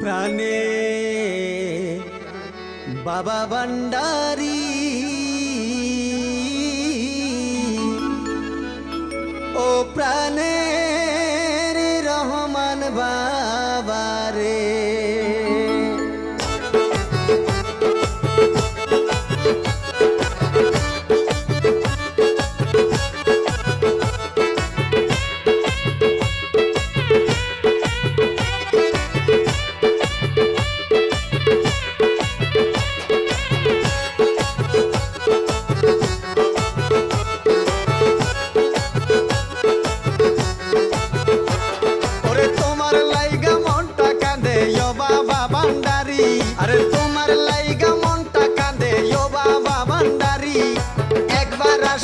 প্রাণে বাবা ভান্ডারি। ও প্রাণে রহমান বাবা রে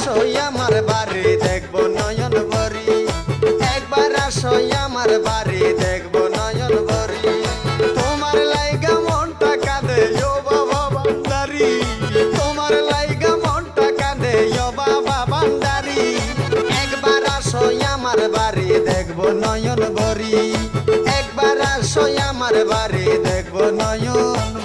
একবার আসো আমার বাড়ি, দেখব নয়ন ভরি। একবার আসো আমার বাড়ি, দেখব নয়ন ভরি। তোমার লাইগা মনটা কাঁদে ভান্ডারি তোমার লাইগা মনটা কাঁদে ভান্ডারি একবার আসো আমার বাড়ি, দেখব নয়ন ভরি। একবার আসো আমার বাড়ি, দেখব নয়ন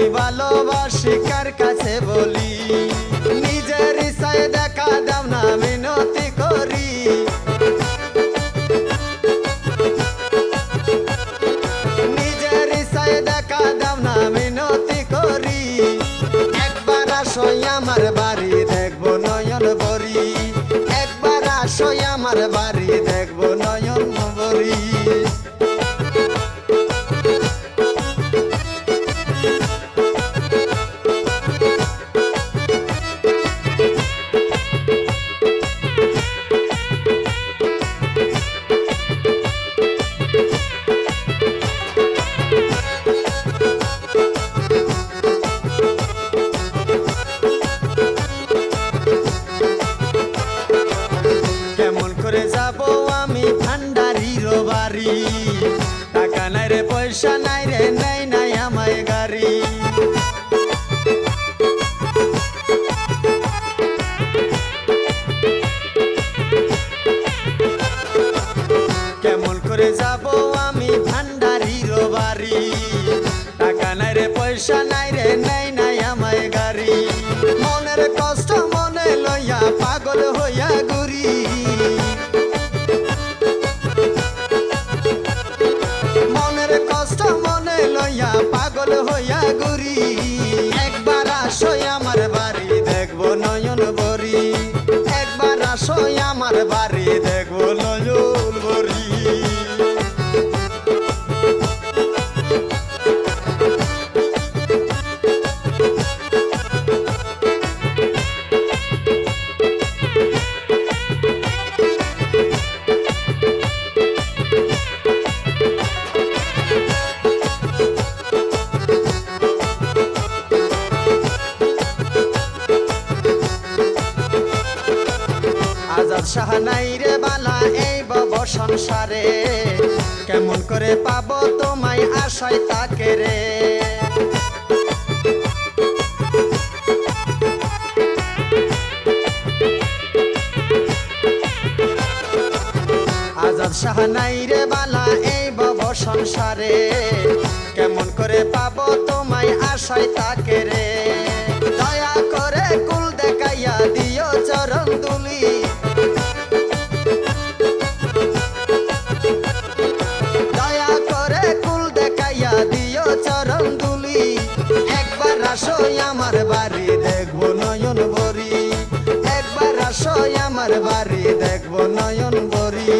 আমি ভালোবাসি কার কাছে বলি? নিজের ইচ্ছায় দেখা দাও না, মিনতি করি। নিজের ইচ্ছায় দেখা দাও না, মিনতি করি। একবার আসো আমার বাড়ি, দেখব নয়ন বরি একবার আসো আমার বাড়ি আমি ভান্ডারির বাড়ি। টাকা নাই রে, পয়সা নাই রে, নাই নাই আমায় গাড়ি। কেমন করে যাব আমি ভান্ডারির বাড়ি? টাকা নাই রে, পয়সা নাই রে, নাই নাই একবার আসো নাই রে বালা, এই বব সংসারে। কেমন করে পাবো তোমায় আশায় তাকে রে? আজাদ শাহ রে বালা, এই বব সংসারে। কেমন করে পাবো তোমায় আশায় তাকে রে? আসয় আমার বাড়ি দেখব নয়ন বরী।